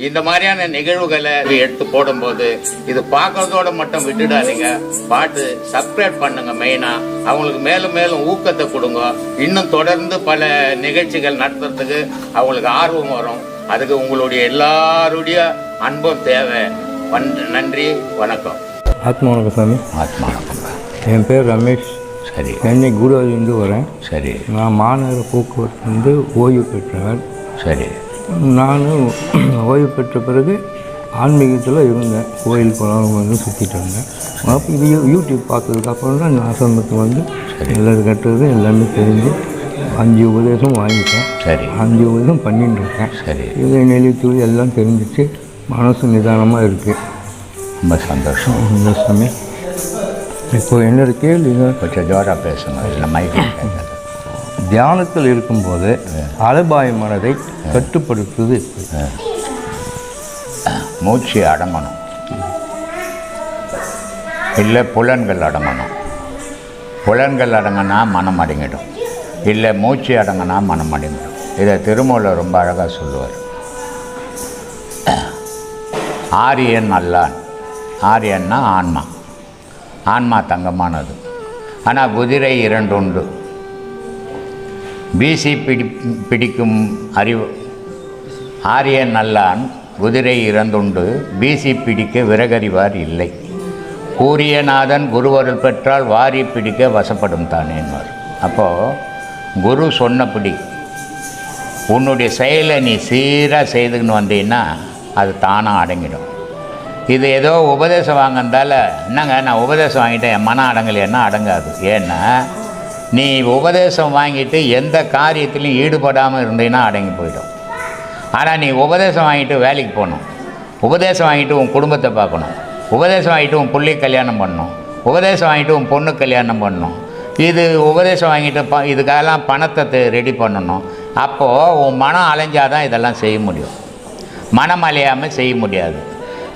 இந்த மாதிரியான நிகழ்வுகளை எடுத்து போடும்போது இது பார்க்கறதோட மட்டும் விட்டுடாதீங்க. பாட்டு சப்ஸ்கிரைப் பண்ணுங்க மெயினா அவங்களுக்கு மேலும் மேலும் ஊக்கத்தை கொடுங்க. இன்னும் தொடர்ந்து பல நிகழ்ச்சிகள் நடத்துறதுக்கு அவங்களுக்கு ஆர்வம் வரும். அதுக்கு உங்களுடைய எல்லாருடைய அன்பும் தேவை. வன்- நன்றி வணக்கம். ஆத்மா வணக்கம் சாமி. ஆத்மா என் பேர் ரமேஷ். சரி. சென்னை குருவாயூர்லேருந்து வரேன். சரி. நான் மாநகர போக்குவரத்து வந்து ஓய்வு பெற்றவன் சரி. நான் ஓய்வு பெற்ற பிறகு ஆன்மீகத்தில் இருந்தேன். கோயில் குளம் வந்து சுற்றிட்டு இருந்தேன். அப்போ இது யூடியூப் பார்த்ததுக்கப்புறம் தான் இந்த ஆசிரமத்துக்கு வந்து எல்லாரும் கட்டுறது எல்லாமே தெரிஞ்சு அஞ்சு உபதேசம் வாங்கிட்டேன். சரி. அஞ்சு உபதேசம் பண்ணிட்டு இருக்கேன். சரி. இது நெளித்துளி எல்லாம் தெரிஞ்சிச்சு. மனசு நிதானமாக இருக்குது ரொம்ப சந்தோஷம். இந்த சாமி இப்போ என்னோட கேள்வி கொஞ்சம் ஜோராக பேசுங்க. இல்லை கேட்காது தியானத்தில் இருக்கும்போது அலபாய மனதை கட்டுப்படுத்துவது மூச்சு அடங்கணும். இல்லை புலன்கள் அடங்கணும். புலன்கள் அடங்கினா மனம் அடங்கிடும். இல்லை மூச்சு அடங்கினா மனம் அடங்கிடும். இதை திருமூலர் ரொம்ப அழகாக சொல்லுவார். ஆரியன் அல்லான். ஆரியன்னா ஆன்மா. ஆன்மா தங்கமானது. ஆனால் குதிரை இரண்டு உண்டு. பிசி பிடி பிடிக்கும் அறிவு. ஆரியன் நல்லான் குதிரை இறந்துண்டு பிசி பிடிக்க விறகறிவார் இல்லை. கூரியநாதன் குருவருள் பெற்றால் வாரி பிடிக்க வசப்படும் தானேன்வார் அப்போது குரு சொன்னபடி உன்னுடைய செயலை நீ சீராக செய்துக்கின்னு வந்தீங்கன்னா அது தானாக அடங்கிடும். இது ஏதோ உபதேசம் வாங்கினதால என்னங்க நான் உபதேசம் வாங்கிட்டேன் என் மனம் அடங்கலைன்னா அடங்காது. ஏன்னா நீ உபதேசம் வாங்கிட்டு எந்த காரியத்திலையும் ஈடுபடாமல் இருந்தீங்கன்னா அடங்கி போயிடும். ஆனால் நீ உபதேசம் வாங்கிட்டு வேலைக்கு போகணும். உபதேசம் வாங்கிட்டு உன் குடும்பத்தை பார்க்கணும். உபதேசம் வாங்கிட்டு உன் பிள்ளை கல்யாணம் பண்ணணும். உபதேசம் வாங்கிட்டு உன் பொண்ணு கல்யாணம் பண்ணணும். இது உபதேசம் வாங்கிட்டு ப இதுக்கெல்லாம் பணத்தை ரெடி பண்ணணும். அப்போது உன் மனம் அலைஞ்சாதான் இதெல்லாம் செய்ய முடியும். மனம் அலையாமல் செய்ய முடியாது.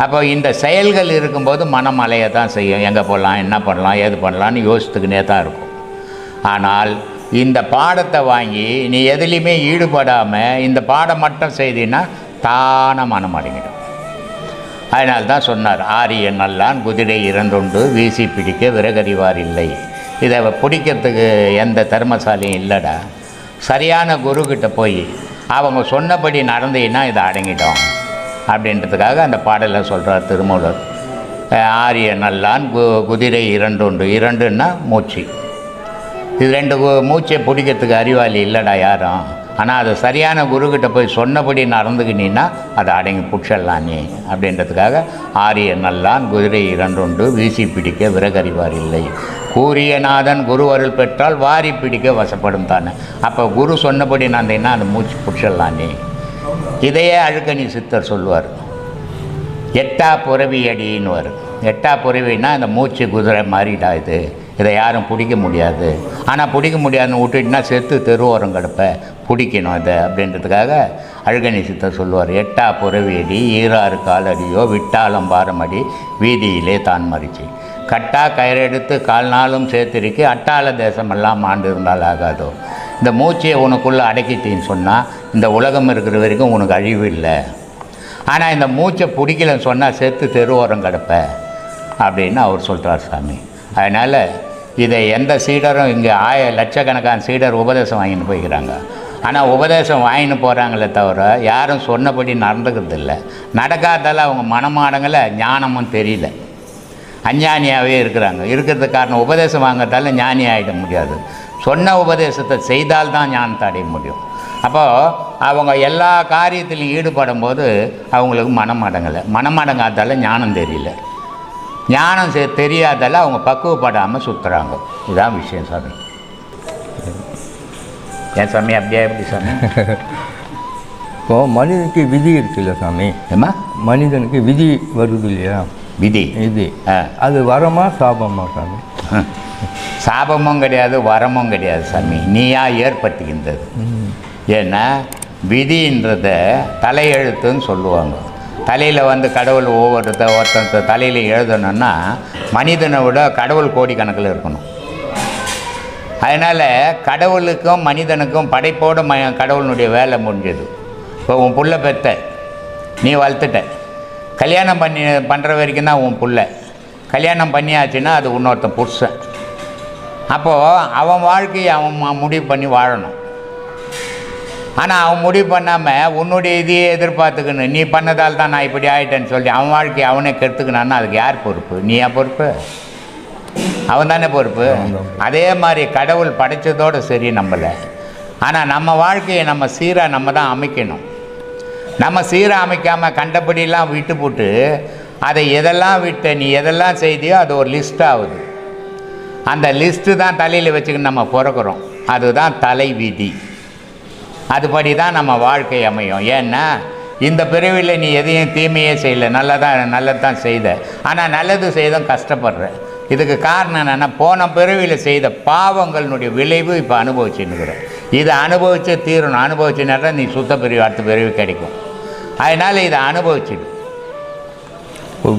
அப்போ இந்த செயல்கள் இருக்கும்போது மனம் அலைய தான் செய்யும். எங்கே போடலாம் என்ன பண்ணலாம் ஏது பண்ணலாம்னு யோசித்துக்கினே தான் இருக்கும். ஆனால் இந்த பாடத்தை வாங்கி நீ எதுலேயுமே ஈடுபடாமல் இந்த பாடம் மட்டும் செய்தீன்னா தான மனம் அடங்கிடும் அதனால தான் சொன்னார் ஆரியன் நல்லான் குதிரை இறந்துண்டு வீசி பிடிக்க விறகறிவார் இல்லை. இதை பிடிக்கிறதுக்கு எந்த தர்மசாலையும் இல்லைடா. சரியான குருக்கிட்ட போய் அவங்க சொன்னபடி நடந்தீங்கன்னா இதை அடங்கிட்டோம். அப்படின்றதுக்காக அந்த பாடலை சொல்கிறார் திருமூலர். ஆரிய நல்லான் கு குதிரை இரண்டுண்டு இரண்டுன்னா மூச்சு. இது ரெண்டு மூச்சை பிடிக்கிறதுக்கு அறிவாளி இல்லைடா யாரும். ஆனால் அது சரியான குருக்கிட்ட போய் சொன்னபடி நடந்துக்கினீன்னா அதை அடங்கி புட்சல்லாம் நீ அப்படின்றதுக்காக ஆரிய நல்லான் குதிரை இரண்டுண்டு வீசி பிடிக்க விறகறிவார் இல்லை. கூரியநாதன் குரு அருள் பெற்றால் வாரி பிடிக்க வசப்படும் தானே. அப்போ குரு சொன்னபடி நடந்தீங்கன்னா அந்த மூச்சு புட்சல்லாம் நீ. இதையே அழுக்கணி சித்தர் சொல்லுவார். எட்டா புறவி அடின்னு வரும். எட்டா புறவின்னா அந்த மூச்சு குதிரை மாறிடா இது. இதை யாரும் பிடிக்க முடியாது. ஆனால் பிடிக்க முடியாதுன்னு விட்டுட்டுனா செத்து தெருவோரம் கிடப்ப. பிடிக்கணும் இதை அப்படின்றதுக்காக அழுகணி சித்தர் சொல்லுவார் எட்டா புறவேடி ஈராறு காலடியோ விட்டாலம் பாரமடி வீதியிலே தான் மறிச்சு கட்டா கயிறெடுத்து கால் நாளும் சேர்த்திருக்கு அட்டாள தேசமெல்லாம் ஆண்டு இருந்தால் ஆகாதோ. இந்த மூச்சையை உனக்குள்ளே அடக்கிட்டீன்னு சொன்னால் இந்த உலகம் இருக்கிற வரைக்கும் உனக்கு அழிவு இல்லை. ஆனால் இந்த மூச்சை பிடிக்கலன்னு சொன்னால் செத்து தெருவோரம் கிடப்ப. அப்படின்னு அவர் சொல்கிறார் சாமி. அதனால் இதை எந்த சீடரும் இங்கே ஆய லட்சக்கணக்கான சீடர் உபதேசம் வாங்கின்னு போய்க்கிறாங்க. ஆனால் உபதேசம் வாங்கின்னு போகிறாங்களே தவிர யாரும் சொன்னபடி நடந்துக்கிறது இல்லை நடக்காதால அவங்க மனமாடங்களை ஞானமும் தெரியல. அஞ்ஞானியாகவே இருக்கிறாங்க. இருக்கிறதுக்கு காரணம் உபதேசம் வாங்குறதால ஞானி ஆகிட முடியாது. சொன்ன உபதேசத்தை செய்தால் தான் ஞானத்தை அடைய முடியும். அப்போது அவங்க எல்லா காரியத்திலையும் ஈடுபடும் போது அவங்களுக்கு மனம் அடங்கலை மனம் அடங்காதால ஞானம் தெரியல. ஞானம் செ தெரியாதால அவங்க பக்குவப்படாமல் சுற்றுறாங்க இதுதான் விஷயம் சாமி. ஏன் சாமி அப்படியே எப்படி சாமி? இப்போ மனிதனுக்கு விதி இருக்குல்ல சாமி? ஏம்மா? மனிதனுக்கு விதி வருது இல்லையா? விதி? ஆ. அது வரமா சாபமா சாமி. சாபமும் கிடையாது வரமும் கிடையாது சாமி. நீயா ஏற்படுத்திக்கின்றது ஏன்னா விதின்றத தலையெழுத்துன்னு சொல்லுவாங்க. தலையில் வந்து கடவுள் ஒவ்வொருத்த ஒருத்த தலையில் எழுதணும்னா மனிதனை விட கடவுள் கோடிக்கணக்கில் இருக்கணும். அதனால் கடவுளுக்கும் மனிதனுக்கும் படைப்போடு ம கடவுளினுடைய வேலை முடிஞ்சது. இப்போ உன் புள்ள பெத்த நீ வளர்த்துட்ட. கல்யாணம் பண்ணி பண்ணுற வரைக்கும் தான் உன் புள்ள. கல்யாணம் பண்ணியாச்சுன்னா அது இன்னொருத்தன் புருஷன். அப்போது அவன் வாழ்க்கையை அவன் முடிவு பண்ணி வாழணும். ஆனால் அவன் முடிவு பண்ணாமல் உன்னுடைய இதையே எதிர்பார்த்துக்கணும். நீ பண்ணதால் தான் நான் இப்படி ஆயிட்டேன்னு சொல்லி அவன் வாழ்க்கையை அவனே கெடுத்துக்கினான்னா அதுக்கு யார் பொறுப்பு? நீயா பொறுப்பு? அவன் தானே பொறுப்பு. அதே மாதிரி கடவுள் படைச்சதோடு சரி நம்மளை. ஆனால் நம்ம வாழ்க்கையை நம்ம சீராக நம்ம தான் அமைக்கணும். நம்ம சீராக அமைக்காமல் கண்டபடியெல்லாம் விட்டு போட்டு அதை எதெல்லாம் விட்ட நீ எதெல்லாம் செய்தியோ அது ஒரு லிஸ்ட் ஆகுது. அந்த லிஸ்ட்டு தான் தலையில் வச்சுக்கிட்டு நம்ம பிறக்கிறோம். அதுதான் தலை விதி அதுபடி தான் நம்ம வாழ்க்கை அமையும். ஏன்னா இந்த பிறவியில் நீ எதையும் தீமையே செய்யலை. நல்லதான் நல்லது தான் செய்த. ஆனால் நல்லது செய்தும் கஷ்டப்படுற. இதுக்கு காரணம் என்னென்னா போன பிறவியில் செய்த பாவங்களுடைய விளைவு இப்போ அனுபவிச்சுன்னுக்குற. இதை அனுபவிச்சு தீரணும். அனுபவிச்சுன்னா நீ சுத்த பிரிவு அடுத்த பிறவி கிடைக்கும். அதனால் இதை அனுபவிச்சிடு.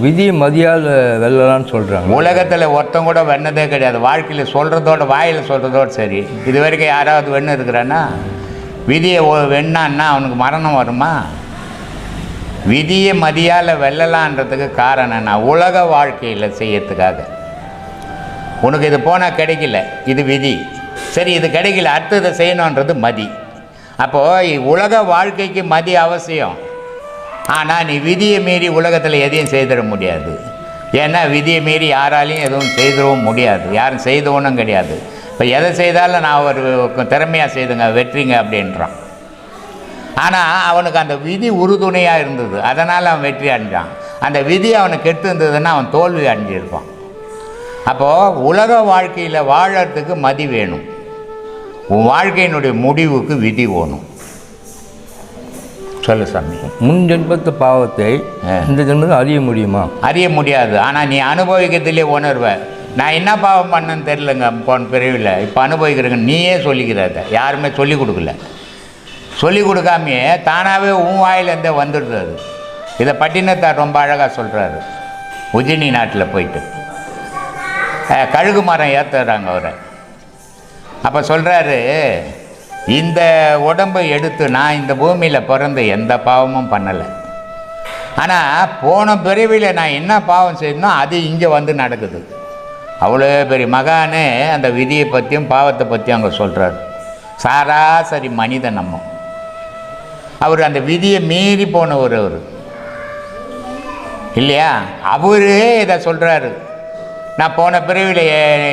விதியை மதியால் வெல்லலான்னு சொல்கிறாங்க உலகத்தில் ஒருத்தன் கூட வெண்ணதே கிடையாது. வாழ்க்கையில் சொல்கிறதோட வாயில் சொல்கிறதோட சரி. இது வரைக்கும் யாராவது வெண்ணு இருக்கிறான்னா விதியை வெண்ணான்னா அவனுக்கு மரணம் வருமா? விதியை மதியால் வெல்லலான்றதுக்கு காரணம் என்ன? உலக வாழ்க்கையில் செய்யறதுக்காக. உனக்கு இது போனால் கிடைக்கல. இது விதி. சரி இது கிடைக்கல. அடுத்ததை செய்யணுன்றது மதி. அப்போது உலக வாழ்க்கைக்கு மதி அவசியம். ஆனால் நீ விதியை மீறி உலகத்தில் எதையும் செய்திட முடியாது. ஏன்னா விதியை மீறி யாராலையும் எதுவும் செய்திடவும் முடியாது. யாரும் செய்தவனும் கிடையாது. இப்போ எதை செய்தாலும் நான் ஒரு திறமையாக செய்துங்க வெற்றிங்க அப்படின்றான். ஆனால் அவனுக்கு அந்த விதி உறுதுணையாக இருந்தது. அதனால் அவன் வெற்றி அடைஞ்சான். அந்த விதி அவனுக்கு கெட்டு இருந்ததுன்னா அவன் தோல்வி அடைஞ்சிருப்பான். அப்போது உலக வாழ்க்கையில் வாழறதுக்கு மதி வேணும். உன் வாழ்க்கையினுடைய முடிவுக்கு விதி வேணும். சொல்லு சாமி. முன் ஜென்மத்து பாவத்தை. இந்த ஜென்மத்தில் அறிய முடியுமா? அறிய முடியாது. ஆனால் நீ அனுபவிக்கிறதுலே உணர்வ. நான் என்ன பாவம் பண்ணேன்னு தெரிலங்க போன பிரிவில். இப்போ அனுபவிக்கிறேங்க. நீயே சொல்லிக்கிறத. யாருமே சொல்லிக் கொடுக்கல. சொல்லிக் கொடுக்காமையே தானாகவே உன் வாயிலேருந்தே வந்துடுது அது இதை பட்டினத்தார் ரொம்ப அழகாக சொல்கிறாரு உஜினி நாட்டில் போயிட்டு. கழுகு மரம் ஏற்றுறாங்க அவரை. அப்போ சொல்கிறாரு இந்த உடம்பை எடுத்து நான் இந்த பூமியில் பிறந்து எந்த பாவமும் பண்ணலை. ஆனால் போன பிறவியில் நான் என்ன பாவம் செய்யணும் அது இங்கே வந்து நடக்குது. அவ்வளோ பெரிய மகானே அந்த விதியை பற்றியும் பாவத்தை பற்றியும் அங்கே சொல்கிறார். சராசரி மனிதன் நம்ம. அவர் அந்த விதியை மீறி போனவர் அவர். இல்லையா? அவரே இதை சொல்கிறாரு. நான் போன பிறவியில்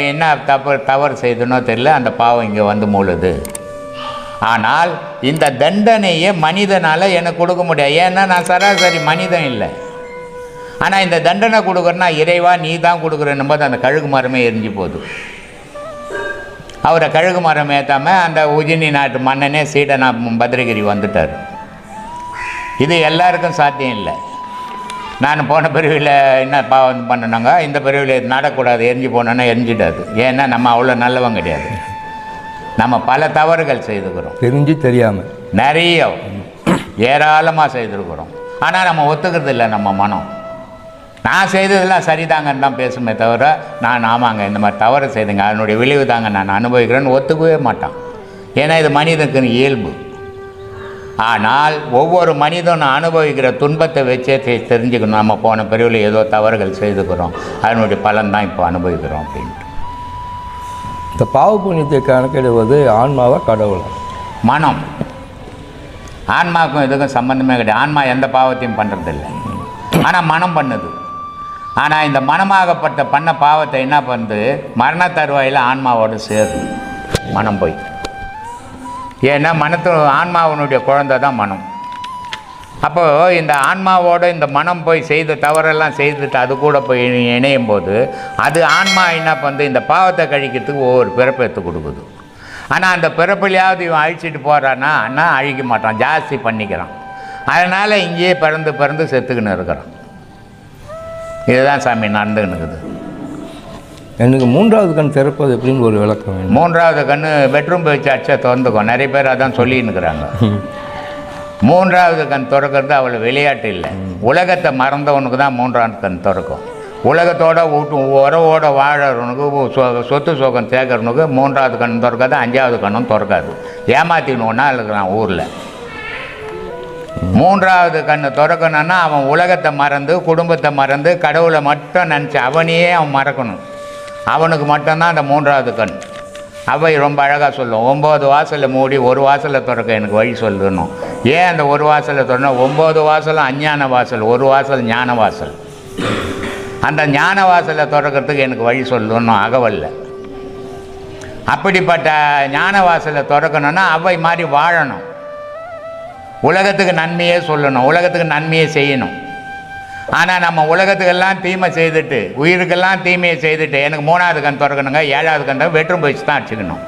என்ன தப்பு தவறு செய்தனோ தெரியல அந்த பாவம் இங்கே வந்து மூழுது. ஆனால் இந்த தண்டனையை மனிதனால் எனக்கு கொடுக்க முடியாது. ஏன்னா நான் சராசரி மனிதன் இல்லை. ஆனால் இந்த தண்டனை கொடுக்குறேன்னா இறைவா நீ தான் கொடுக்குறேன்னும் போது அந்த கழுகு மரமே எரிஞ்சு போகுது. அவரை கழுகு மரம் ஏற்றாமல் அந்த உஜினி நாட்டு மன்னனே சீடனா பத்ரகிரி வந்துட்டார். இது எல்லாருக்கும் சாத்தியம் இல்லை. நான் போன பிரிவில் என்ன பாவம் பண்ணனாங்க இந்த பிரிவில் இது நடக்கூடாது எரிஞ்சு போனோன்னா எரிஞ்சிடாது ஏன்னா நம்ம அவ்வளோ நல்லவங்க கிடையாது. நம்ம பல தவறுகள் செய்துக்கிறோம். தெரிஞ்சு தெரியாமல் நிறைய ஏராளமாக செய்திருக்கிறோம். ஆனால் நம்ம ஒத்துக்கிறது இல்லை நம்ம மனம். நான் செய்ததெல்லாம் சரிதாங்கன்னு தான் பேசுமே தவிர நான் ஆமாங்க இந்த மாதிரி தவறு செய்துங்க. அதனுடைய விளைவு தாங்க நான் அனுபவிக்கிறேன்னு ஒத்துக்கவே மாட்டான். ஏன்னா இது மனிதனுக்கு இயல்பு. ஆனால் ஒவ்வொரு மனிதனும் அனுபவிக்கிற துன்பத்தை வச்சே தெரிஞ்சுக்கணும். நம்ம போன பிரிவில் ஏதோ தவறுகள் செய்துக்கிறோம். அதனுடைய பலன் தான் இப்போ அனுபவிக்கிறோம் அப்படின்ட்டு. இந்த பாவ புண்ணியத்தை கணக்கிடுவது ஆன்மாவா கடவுளா? மனம். ஆன்மாவுக்கும் இதுக்கும் சம்பந்தமே கிடையாது. ஆன்மா எந்த பாவத்தையும் பண்ணுறதில்ல ஆனால் மனம் பண்ணுது. ஆனால் இந்த மனமாகப்பட்ட பண்ண பாவத்தை என்ன பண்ணுது மரண தருவாயில் ஆன்மாவோடு சேரும். மனம் போய். ஏன்னா மனத்து ஆன்மாவனுடைய குழந்தை தான் மனம். அப்போது இந்த ஆன்மாவோட இந்த மனம் போய் செய்த தவறெல்லாம் செய்துட்டு அது கூட போய் இணையும் போது அது ஆன்மா என்ன பண்ணுது இந்த பாவத்தை கழிக்கிறதுக்கு ஒவ்வொரு பிறப்பை எடுத்து கொடுக்குது. ஆனால் அந்த பிறப்பிலையாவது இவன் அழிச்சிட்டு போகிறான்னா அண்ணா அழிக்க மாட்டான். ஜாஸ்தி பண்ணிக்கிறான். அதனால் இங்கேயே பிறந்து பிறந்து செத்துக்கின்னு இருக்கிறான். இதுதான் சாமி இருக்குது எனக்கு மூன்றாவது கண் திறப்பது எப்படின்னு ஒரு விளக்கம் வேணும். மூன்றாவது கண்ணு பெட்ரூம் வச்சு அடிச்சா திறந்துக்கும். நிறைய பேர் அதான் சொல்லின்னு இருக்கிறாங்க மூன்றாவது கண் திறக்கிறது அவ்வளோ விளையாட்டு இல்லை. உலகத்தை மறந்தவனுக்கு தான் மூன்றாவது கண் திறக்கும். உலகத்தோட வீட்டு உறவோட வாழறவனுக்கு சொத்து சோகம் சேர்க்கறவனுக்கு மூன்றாவது கண் திறக்காது அஞ்சாவது கண்ணும் திறக்காது. ஏமாத்தினுன்னா இருக்கிறான் ஊரில். மூன்றாவது கண்ணு திறக்கணும்னா அவன் உலகத்தை மறந்து குடும்பத்தை மறந்து கடவுளை மட்டும் நினச்சி அவனையே அவன் மறக்கணும். அவனுக்கு மட்டும்தான் அந்த மூன்றாவது கண். அவை ரொம்ப அழகாக சொல்லும். ஒம்பது வாசலை மூடி ஒரு வாசலை திறக்க எனக்கு வழி சொல்லணும் ஏன் அந்த ஒரு வாசலை திறனா ஒம்பது வாசலும் அஞ்ஞான வாசல் ஒரு வாசல் ஞான வாசல். அந்த ஞான வாசலை திறக்கிறதுக்கு எனக்கு வழி சொல்லணும் அகவல்ல. அப்படிப்பட்ட ஞான வாசலை திறக்கணும்னா அவை மாதிரி வாழணும். உலகத்துக்கு நன்மையே சொல்லணும் உலகத்துக்கு நன்மையே செய்யணும். ஆனால் நம்ம உலகத்துக்கெல்லாம் தீமை செய்துட்டு உயிருக்கெல்லாம் தீமையை செய்துட்டு எனக்கு மூணாவது கண் திறக்கணுங்க ஏழாவது கண் வெற்றும் போயிடுச்சு தான் அடிச்சுக்கணும்.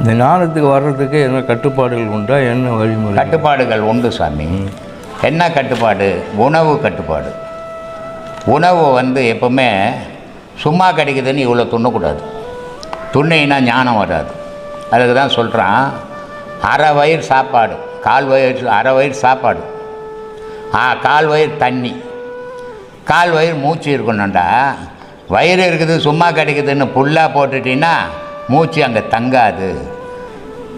இந்த ஞானத்துக்கு வர்றதுக்கு என்ன கட்டுப்பாடுகள் உண்டா? என்ன வழிமுறை கட்டுப்பாடுகள் உண்டு சாமி. என்ன கட்டுப்பாடு? உணவு கட்டுப்பாடு. உணவு வந்து எப்பவுமே சும்மா கிடைக்குதுன்னு இவ்வளோ துண்ணக்கூடாது. துண்ணினா ஞானம் வராது. அதுக்கு தான் சொல்கிறான் அரை வயிறு சாப்பாடு. கால் வயிறு அரை வயிறு சாப்பாடு. ஆ கால் வயிறு தண்ணி. கால் வயிறு மூச்சு இருக்கணும்டா. வயிறு இருக்குது சும்மா கிடைக்குதுன்னு புல்லாக போட்டுட்டீங்கன்னா மூச்சு அங்கே தங்காது.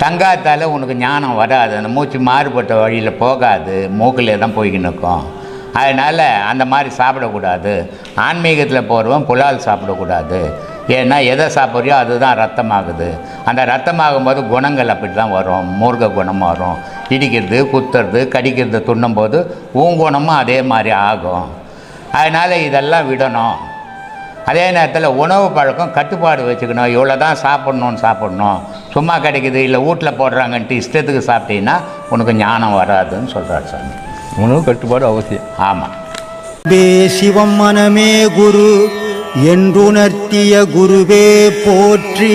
தங்காத்தால் உனக்கு ஞானம் வராது. அந்த மூச்சு மாறுபட்ட வழியில் போகாது. மூக்கிலே தான் போய்கின்னு இருக்கும் அதனால் அந்த மாதிரி சாப்பிடக்கூடாது. ஆன்மீகத்தில் போகிறவன் புலால் சாப்பிடக்கூடாது. ஏன்னா எதை சாப்பிட்றியோ அதுதான் ரத்தமாகுது. அந்த ரத்தமாகும்போது குணங்கள் அப்படி தான் வரும். மூர்க்க குணம் வரும். இடிக்கிறது குத்துறது கடிக்கிறது துண்ணும்போது உன் குணமும் அதே மாதிரி ஆகும். அதனால் இதெல்லாம் விடணும். அதே நேரத்தில் உணவு பழக்கம் கட்டுப்பாடு வச்சுக்கணும். இவ்வளோ தான் சாப்பிட்ணுன்னு சாப்பிட்ணும். சும்மா கிடைக்குது இல்லை வீட்டில் போடுறாங்கன்ட்டு இஷ்டத்துக்கு சாப்பிட்டீங்கன்னா உனக்கு ஞானம் வராதுன்னு சொல்கிறார் சாமி. உணவு கட்டுப்பாடு அவசியம். ஆமாம் பே சிவம் மனமே குரு என்றுணர்த்திய குருவே போற்றி.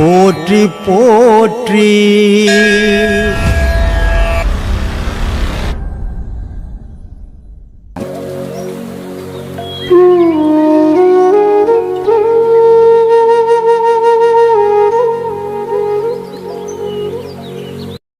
போற்றி போற்றி.